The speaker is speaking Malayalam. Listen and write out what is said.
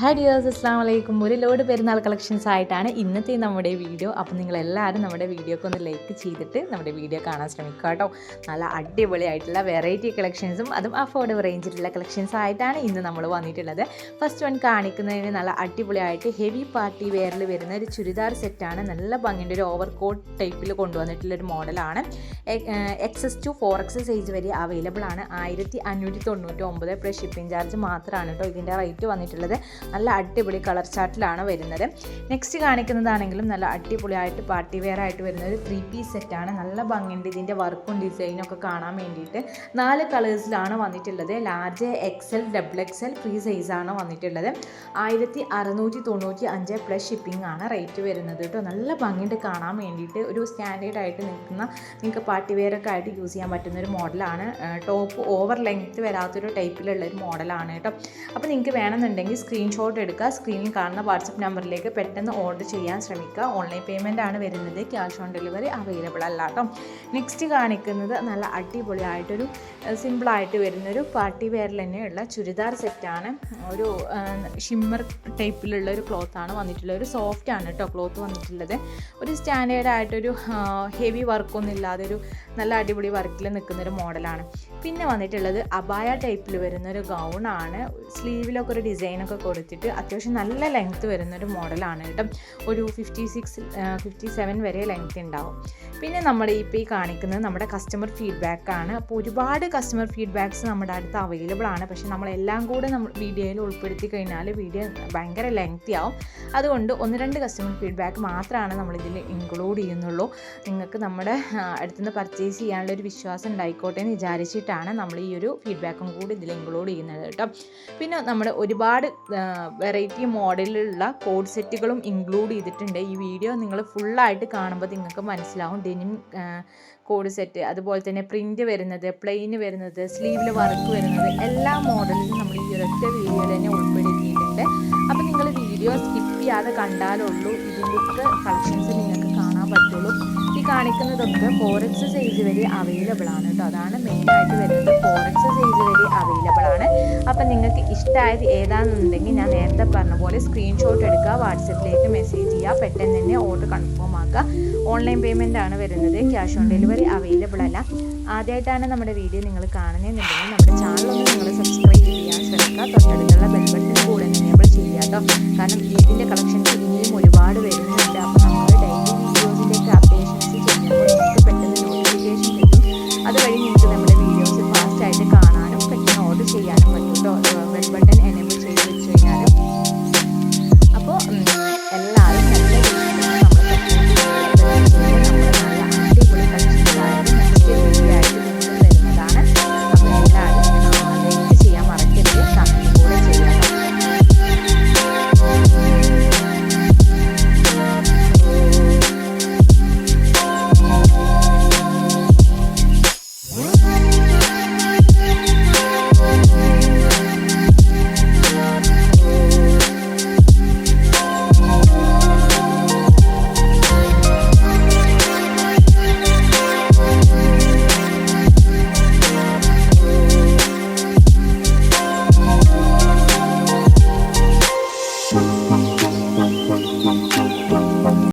ഹായ് ഡിയേഴ്സ് അസ്സാം വലൈക്കും ഒരു ലോഡ് പെരുന്നാൾ കളക്ഷൻസ് ആയിട്ടാണ് ഇന്നത്തെ നമ്മുടെ വീഡിയോ. അപ്പോൾ നിങ്ങൾ എല്ലാവരും നമ്മുടെ വീഡിയോക്ക് ഒന്ന് ലൈക്ക് ചെയ്തിട്ട് നമ്മുടെ വീഡിയോ കാണാൻ ശ്രമിക്കുക കേട്ടോ. നല്ല അടിപൊളിയായിട്ടുള്ള വെറൈറ്റി കളക്ഷൻസും അതും അഫോർഡബിൾ റേഞ്ചിലുള്ള കളക്ഷൻസ് ആയിട്ടാണ് ഇന്ന് നമ്മൾ വന്നിട്ടുള്ളത്. ഫസ്റ്റ് വൺ കാണിക്കുന്നതിന് നല്ല അടിപൊളിയായിട്ട് ഹെവി പാർട്ടി വെയറിൽ വരുന്ന ഒരു ചുരിദാർ സെറ്റാണ് നല്ല ഭംഗിന്റെ ഒരു ഓവർ കോട്ട് ടൈപ്പിൽ കൊണ്ടുവന്നിട്ടുള്ള ഒരു മോഡലാണ് XS to four X size വരെ അവൈലബിൾ ആണ്. ആയിരത്തി അഞ്ഞൂറ്റി തൊണ്ണൂറ്റി ഒമ്പത് പ്ലസ് ഷിപ്പിംഗ് ചാർജ് മാത്രമാണ് കേട്ടോ ഇതിന്റെ റേറ്റ് വന്നിട്ടുള്ളത്. നല്ല അടിപൊളി കളർ ചാർട്ടിലാണ് വരുന്നത്. നെക്സ്റ്റ് കാണിക്കുന്നതാണെങ്കിലും നല്ല അടിപൊളിയായിട്ട് പാർട്ടി വെയർ ആയിട്ട് വരുന്ന ഒരു ത്രീ പീസ് സെറ്റാണ് നല്ല ഭംഗിയുണ്ട്. ഇതിന്റെ വർക്കും ഡിസൈനും ഒക്കെ കാണാൻ വേണ്ടിയിട്ട്. നാല് കളേഴ്സിലാണ് വന്നിട്ടുള്ളത്. Large XL double XL free സൈസാണ് വന്നിട്ടുള്ളത് ആയിരത്തി അറുന്നൂറ്റി തൊണ്ണൂറ്റി അഞ്ച് പ്ലസ് ഷിപ്പിംഗ് ആണ് റേറ്റ് വരുന്നത് കേട്ടോ. നല്ല ഭംഗിയുണ്ട് കാണാൻ വേണ്ടിയിട്ട്. ഒരു സ്റ്റാൻഡേർഡ് ആയിട്ട് നിൽക്കുന്ന നിങ്ങൾക്ക് പാർട്ടി വെയർ ഒക്കെ ആയിട്ട് യൂസ് ചെയ്യാൻ പറ്റുന്ന ഒരു മോഡലാണ് ടോപ്പ് ഓവർ ലെങ്ത്ത് വരാത്തൊരു ടൈപ്പിലുള്ള ഒരു മോഡലാണ് കേട്ടോ. അപ്പോൾ നിങ്ങൾക്ക് വേണമെന്നുണ്ടെങ്കിൽ സ്ക്രീൻഷോട്ട് എടുക്കുക. സ്ക്രീനിൽ കാണുന്ന വാട്സപ്പ് നമ്പറിലേക്ക് പെട്ടെന്ന് ഓർഡർ ചെയ്യാൻ ശ്രമിക്കുക. ഓൺലൈൻ പേയ്മെന്റ് ആണ് വരുന്നത്. ക്യാഷ് ഓൺ ഡെലിവറി അവൈലബിൾ അല്ല കേട്ടോ നെക്സ്റ്റ് കാണിക്കുന്നത് നല്ല അടിപൊളിയായിട്ടൊരു സിമ്പിളായിട്ട് വരുന്നൊരു പാർട്ടി വെയറിൽ തന്നെയുള്ള ചുരിദാർ സെറ്റാണ് ഒരു ഷിമ്മർ ടൈപ്പിലുള്ള ഒരു ക്ലോത്താണ് വന്നിട്ടുള്ളത്. ഒരു സോഫ്റ്റ് ആണ് കേട്ടോ ക്ലോത്ത് വന്നിട്ടുള്ളത്. ഒരു സ്റ്റാൻഡേർഡ് ആയിട്ടൊരു ഹെവി വർക്കൊന്നും ഇല്ലാതെ ഒരു നല്ല അടിപൊളി വർക്കിൽ നിൽക്കുന്നൊരു മോഡലാണ് പിന്നെ വന്നിട്ടുള്ളത് അബായ ടൈപ്പിൽ വരുന്ന ഒരു ഗൗണാണ് സ്ലീവിലൊക്കെ ഒരു ഡിസൈനൊക്കെ കൊടുത്തിട്ട് അത്യാവശ്യം നല്ല ലെങ്ത്ത് വരുന്നൊരു മോഡലാണ് കേട്ടോ. ഒരു ഫിഫ്റ്റി സിക്സ് ഫിഫ്റ്റി സെവൻ വരെ ലെങ്ത്ത് ഉണ്ടാവും പിന്നെ നമ്മുടെ ഇപ്പോൾ ഈ കാണിക്കുന്നത് നമ്മുടെ കസ്റ്റമർ ഫീഡ്ബാക്ക് ആണ്. അപ്പോൾ ഒരുപാട് കസ്റ്റമർ ഫീഡ്ബാക്ക്സ് നമ്മുടെ അടുത്ത് അവൈലബിൾ ആണ്. പക്ഷേ നമ്മളെല്ലാം കൂടെ നമ്മൾ വീഡിയോയിൽ ഉൾപ്പെടുത്തി കഴിഞ്ഞാൽ വീഡിയോ ഭയങ്കര ലെങ്ത്തി ആവും. അതുകൊണ്ട് ഒന്ന് രണ്ട് കസ്റ്റമർ ഫീഡ്ബാക്ക് മാത്രമാണ് നമ്മളിതിൽ ഇൻക്ലൂഡ് ചെയ്യുന്നുള്ളൂ. നിങ്ങൾക്ക് നമ്മുടെ അടുത്തുനിന്ന് പർച്ചേസ് ചെയ്യാനുള്ള ഒരു വിശ്വാസം ഉണ്ടായിക്കോട്ടെ എന്ന് വിചാരിച്ചിട്ടാണ് നമ്മൾ ഈ ഒരു ഫീഡ്ബാക്കും കൂടി ഇതിൽ ഇൻക്ലൂഡ് ചെയ്യുന്നത് കേട്ടോ. പിന്നെ നമ്മൾ ഒരുപാട് വെറൈറ്റി മോഡലിലുള്ള കോഡ് സെറ്റുകളും ഇൻക്ലൂഡ് ചെയ്തിട്ടുണ്ട്. ഈ വീഡിയോ നിങ്ങൾ ഫുള്ളായിട്ട് കാണുമ്പോൾ നിങ്ങൾക്ക് മനസ്സിലാവും. ഡെനിം കോഡ് സെറ്റ് അതുപോലെ തന്നെ പ്രിന്റ് വരുന്നത് പ്ലെയിൻ വരുന്നത് സ്ലീവിൽ വർക്ക് വരുന്നത് എല്ലാ മോഡലിലും നമ്മൾ ഈ ഒരൊറ്റ വീഡിയോയിൽ തന്നെ ഉൾപ്പെടുത്തിയിട്ടുണ്ട്. അപ്പോൾ നിങ്ങൾ വീഡിയോ സ്കിപ്പ് ചെയ്യാതെ കണ്ടാലുള്ളൂ ഇതിന്റെ കളക്ഷൻസ് നിങ്ങൾക്ക് കാണാൻ പറ്റുള്ളൂ. കാണിക്കുന്നതൊക്കെ ഫോറക്സ് സൈസ് വരെ അവൈലബിൾ ആണ് കേട്ടോ അതാണ് മെയിനായിട്ട് വരുന്നത്. ഫോറക്സ് സൈസ് വരെ അവൈലബിൾ ആണ്. അപ്പം നിങ്ങൾക്ക് ഇഷ്ടമായത് ഏതാണെന്നുണ്ടെങ്കിൽ ഞാൻ നേരത്തെ പറഞ്ഞ പോലെ സ്ക്രീൻഷോട്ട് എടുക്കുക വാട്സപ്പിലേക്ക് മെസ്സേജ് ചെയ്യുക പെട്ടെന്ന് തന്നെ ഓർഡർ കൺഫേം ആക്കുക. ഓൺലൈൻ പേയ്മെന്റ് ആണ് വരുന്നത്. ക്യാഷ് ഓൺ ഡെലിവറി അവൈലബിൾ അല്ല. ആദ്യമായിട്ടാണ് നമ്മുടെ വീഡിയോ നിങ്ങൾ കാണുന്നതെന്നുണ്ടെങ്കിൽ നമ്മുടെ ചാനൽ ഒന്ന് നിങ്ങൾ സബ്സ്ക്രൈബ് ചെയ്യാൻ ശ്രമിക്കുക. തൊട്ടടുത്തുള്ള ബെൽബട്ടൺ കൂടെ എനേബിൾ ചെയ്യുക കേട്ടോ കാരണം ഇതിന്റെ കൂടെ